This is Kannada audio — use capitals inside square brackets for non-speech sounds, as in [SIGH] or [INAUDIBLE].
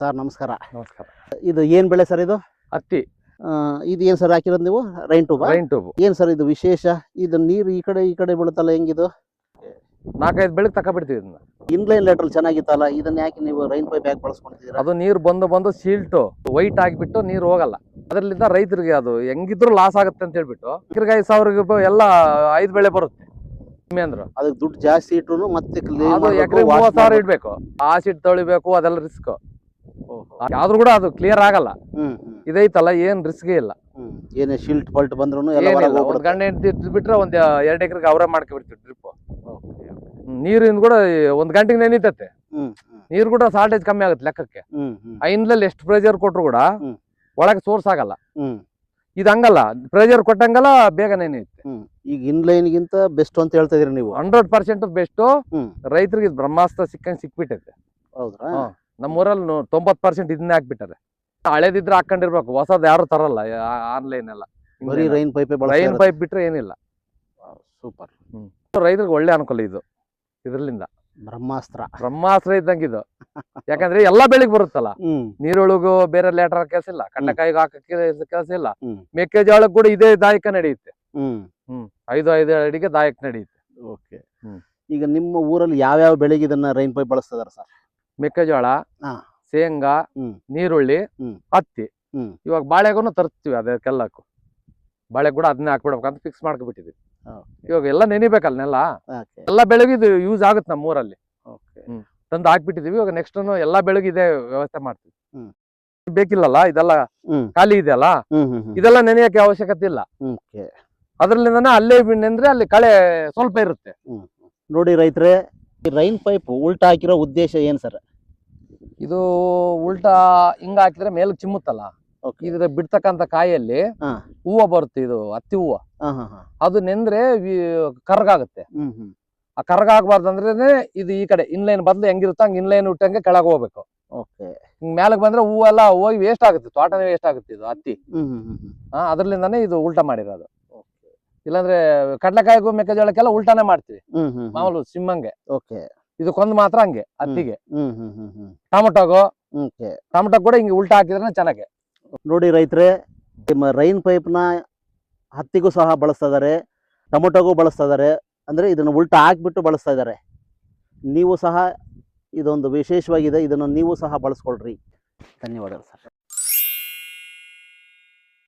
ಸರ್ ನಮಸ್ಕಾರ. ನಮಸ್ಕಾರ. ಇದು ಏನ್ ಬೆಳೆ ಸರ್ ಇದು? ಹತ್ತಿ. ಇದು ಏನ್ ಸರ್ ಹಾಕಿರೋದು ನೀವು? Rain tube rain tube. ಏನ್ ಸರ್ ಇದು ವಿಶೇಷ? ಇದು ನೀರು ಈ ಕಡೆ ಈ ಕಡೆ ಬೀಳುತ್ತಲ್ಲ ಹೆಂಗಿದು? ನಾಲ್ಕೈದು ಬೆಳಗ್ಗೆ ತಕೊಬಿಡ್ತೀವಿ ಇದನ್ನ. ಇನ್ಲೈನ್ ಲೆಟರ್ ಚೆನ್ನಾಗಿತ್ತಲ್ಲ ಇದನ್ನ ಯಾಕೆ ನೀವು ರೈನ್ ಪೈಪ್ ಯಾಕೆ ಬಳಸ್ಕೊಂಡಿದ್ದೀರಾ? ಅದು ನೀರು ಬಂದು ಬಂದು ಸೀಲ್ಟು ವೈಟ್ ಆಗಿಬಿಟ್ಟು ನೀರು ಹೋಗಲ್ಲ. ಅದರಿಂದ ರೈತರಿಗೆ ಅದು ಹೆಂಗಿದ್ರು ಲಾಸ್ ಆಗುತ್ತೆ ಅಂತ ಹೇಳ್ಬಿಟ್ಟು ಎಕರೆಗೆ ಐದು ಸಾವಿರ ಎಲ್ಲ ಐದು ಬೆಳೆ ಬರುತ್ತೆ. ಕಮ್ಮಿ ಅಂದ್ರು. ಅದಕ್ಕೆ ದುಡ್ಡು ಜಾಸ್ತಿ ಇಟ್ರು ಮತ್ತೆ ಎಕರೆ ಮೂವತ್ತು ಸಾವಿರ ಇಡಬೇಕು. ಆ ಆಸಿಡ್ ತೊಳಿಬೇಕು ಅದೆಲ್ಲ ರಿಸ್ಕ್ ಯಾವ್ದು ಕೂಡ ಅದು ಕ್ಲಿಯರ್ ಆಗಲ್ಲ. ಇದೈತಲ್ಲ ಏನ್ ರಿಸ್ಕ್ ಇಲ್ಲ. ಏನೇ ಶಿಲ್ಟ್ ಪಲ್ಟ್ ಬಂದ್ರು ಒಂದ್. ಗಂಟೆ ಹೆಂಡತಿ ಬಿಟ್ರೆ ಒಂದ್ ಎರಡ್ ಎಕರೆಗೆ ಅವರೇ ಮಾಡ್ಕೊಬಿಡ್ತೀವಿ ಟ್ರಿಪ್. ನೀರಿನ ಕೂಡ ಒಂದ್ ಗಂಟೆಗೆ ನೆನೀತತ್ತೆ ನೀರು ಕೂಡ ಶಾರ್ಟೇಜ್ ಕಮ್ಮಿ ಆಗುತ್ತೆ ಲೆಕ್ಕಕ್ಕೆ. ಐನ್ಲಲ್ಲಿ ಎಷ್ಟು ಪ್ರೆಜರ್ ಕೊಟ್ರು ಕೂಡ. ಒಳಗೆ ಸೋರ್ಸ್ ಆಗಲ್ಲ. ಇದು ಹಂಗಲ್ಲ ಪ್ರೆಷರ್ ಕೊಟ್ಟಂಗಲ್ಲ ಬೇಗ ನೆನೆಯುತ್ತೆ. ಈಗ ಇನ್ಲೈನ್ ಗಿಂತ ಬೆಸ್ಟ್ ಅಂತ ಹೇಳ್ತಾ ಇದೀರಿ ನೀವು. ಹಂಡ್ರೆಡ್ ಪರ್ಸೆಂಟ್ ಬೆಸ್ಟ್ ರೈತರಿಗೆ ಇದು ಬ್ರಹ್ಮಾಸ್ತ್ರ ಸಿಕ್ಕಂಗ್ ಸಿಕ್ಬಿಟ್ಟೈತೆ. ಹೌದ್ರಾ. ನಮ್ಮೂರಲ್ಲಿ ತೊಂಬತ್ ಪರ್ಸೆಂಟ್ ಇದನ್ನೇ ಹಾಕ್ಬಿಟ್ಟಾರೆ. ಹಳೇದಿದ್ರೆ ಹಾಕೊಂಡಿರ್ಬೇಕು ಹೊಸದ್ ಯಾರು ತರಲ್ಲ ಆನ್ಲೈನ್ ಎಲ್ಲ. ಬರೀ ರೈನ್ ಪೈಪ್ ರೈನ್ ಪೈಪ್ ಬಿಟ್ರೆ ಏನಿಲ್ಲ. ಸೂಪರ್. ರೈತರಿಗೆ ಒಳ್ಳೆ ಅನುಕೂಲ ಇದು ಇದ್ರಲ್ಲಿಂದ. ಬ್ರಹ್ಮಾಸ್ತ್ರ. ಬ್ರಹ್ಮಾಸ್ತ್ರ ಇದ್ದಂಗೆ ಇದು. [LAUGHS] ಯಾಕಂದ್ರೆ ಎಲ್ಲಾ ಬೆಳಿಗ್ ಬರುತ್ತಲ್ಲ. ನೀರೊಳಗೂ ಬೇರೆ ಲೇಟರ್ ಕೆಲಸ ಇಲ್ಲ. ಕಣ್ಣಕಾಯಿಗೆ ಹಾಕಕ್ಕೆ ಕೆಲಸ ಇಲ್ಲ. ಮೆಕ್ಕೆಜೋಳಕ್ ಕೂಡ ಇದೇ ದಾಯಕ ನಡೆಯುತ್ತೆ. ಹ್ಮ್. ಐದು ಐದು ಅಡಿಗೆ ದಾಯಕ ನಡೆಯುತ್ತೆ. ಓಕೆ. ಈಗ ನಿಮ್ಮ ಊರಲ್ಲಿ ಯಾವ್ಯಾವ ಬೆಳೆಗೆ ಇದನ್ನ ರೈನ್ ಪೈಪ್ ಬಳಸ್ತಿದಾರ ಸರ್? ಮೆಕ್ಕೆಜೋಳ. ಶೇಂಗಾ. ನೀರುಳ್ಳಿ. ಹತ್ತಿ. ಇವಾಗ ಬಾಳೆಗೂ ತರ್ತೀವಿ ಅದಕ್ಕೆಲ್ಲಕ್ಕೂ. ಬಾಳೆ ಕೂಡ ಅದನ್ನೇ ಹಾಕ್ಬಿಡ್ಬೇಕಂತ ಫಿಕ್ಸ್ ಮಾಡ್ಕೊಬಿಟ್ಟಿದ್ವಿ. ಇವಾಗ ಎಲ್ಲ ನೆನಿಬೇಕಲ್ಲ ನೆಲ ಎಲ್ಲ ಬೆಳಗ್ಗೆ ಇದು ಯೂಸ್ ಆಗುತ್ತೆ ನಮ್ಮ ಊರಲ್ಲಿ. ತಂದು ಹಾಕ್ಬಿಟ್ಟಿದೀವಿ. ಇವಾಗ ನೆಕ್ಸ್ಟ್ ಎಲ್ಲ ಬೆಳಗ್ಗೆ ಇದೇ ವ್ಯವಸ್ಥೆ ಮಾಡ್ತೀವಿ. ಬೇಕಿಲ್ಲಲ್ಲ? ಇದೆಲ್ಲ ಖಾಲಿ ಇದೆಯಲ್ಲ? ಅಲ್ಲ ಹ್ಮ್ ಹ್ಮ್. ಇದೆಲ್ಲ ನೆನೆಯಕ್ಕೆ ಅವಶ್ಯಕತೆ ಇಲ್ಲ. ಅದ್ರಲ್ಲಿಂದಾನೆ ಅಲ್ಲೇ ನೆಂದ್ರೆ ಅಲ್ಲಿ ಕಳೆ ಸ್ವಲ್ಪ ಇರುತ್ತೆ. ನೋಡಿ ರೈತರೇ ಈ ರೈನ್ ಪೈಪ್ ಉಲ್ಟಾ ಹಾಕಿರೋ ಉದ್ದೇಶ ಏನ್ ಸರ್? ಇದು ಉಲ್ಟಾ ಹಿಂಗ ಹಾಕಿದ್ರೆ ಮೇಲಕ್ಕೆ ಚಿಮ್ಮುತ್ತಲ್ಲ? ಇದ್ರ ಬಿಡ್ತಕ್ಕಂತ ಕಾಯಲ್ಲಿ. ಹೂವ ಬರುತ್ತೆ ಇದು ಹತ್ತಿ ಹೂವ. ಅದು ನೆಂದ್ರೆ ಕರ್ಗಾಗುತ್ತೆ. ಆ ಕರ್ಗಾಗಬಾರ್ದು ಅಂದ್ರೆ ಇದು ಈ ಕಡೆ ಇನ್ಲೈನ್ ಬದಲು ಹೆಂಗಿರುತ್ತೆ ಹಂಗ ಇನ್ಲೈನ್ ಉಟ್ಟಂಗೆ ಕೆಳಗೆ ಹೋಗ್ಬೇಕು. ಓಕೆ ಹಿಂಗ್ ಮ್ಯಾಲಕ್ ಬಂದ್ರೆ ಹೂವೆಲ್ಲ ಹೋಗಿ ವೇಸ್ಟ್ ಆಗುತ್ತೆ ತೋಟನೇ ವೇಸ್ಟ್ ಆಗುತ್ತೆ ಇದು ಹತ್ತಿ. ಅದ್ರಲ್ಲಿಂದಾನೆ ಇದು ಉಲ್ಟಾ ಮಾಡಿರೋದು. ಇಲ್ಲಾಂದ್ರೆ ಕಡ್ಲೆಕಾಯಿಗೂ ಮೆಕ್ಕೆಜೋಳಕ್ಕೆಲ್ಲ ಉಲ್ಟಾನೇ ಮಾಡ್ತೀವಿ. ಮಾಮೂಲು ಸಿಮ್ಮಂಗೆ ಓಕೆ ಇದಕ್ಕೊಂದು ಮಾತ್ರ ಹಂಗೆ ಹತ್ತಿಗೆ ಹ್ಮ್ ಹ್ಮ್ ಹ್ಮ್ ಹ್ಮ್. ಟೊಮಟೊಗು. ಓಕೆ. ಟೊಮಟೊ ಕೂಡ ಹಿಂಗೆ ಉಲ್ಟಾ ಹಾಕಿದ್ರೆ ಚೆನ್ನಾಗೆ. ನೋಡಿ ರೈತರೆ ನಿಮ್ಮ ರೈನ್ ಪೈಪ್ನ ಹತ್ತಿಗೂ ಸಹ ಬಳಸ್ತಾ ಇದ್ದಾರೆ ಟೊಮೊಟೊಗೂ ಬಳಸ್ತಾ ಇದ್ದಾರೆ ಅಂದರೆ ಇದನ್ನು ಉಲ್ಟಾ ಹಾಕ್ಬಿಟ್ಟು ಬಳಸ್ತಾ ಇದ್ದಾರೆ ನೀವು ಸಹ ಇದೊಂದು ವಿಶೇಷವಾಗಿದೆ ಇದನ್ನು ನೀವು ಸಹ ಬಳಸ್ಕೊಳ್ರಿ. ಧನ್ಯವಾದಗಳು ಸರ್.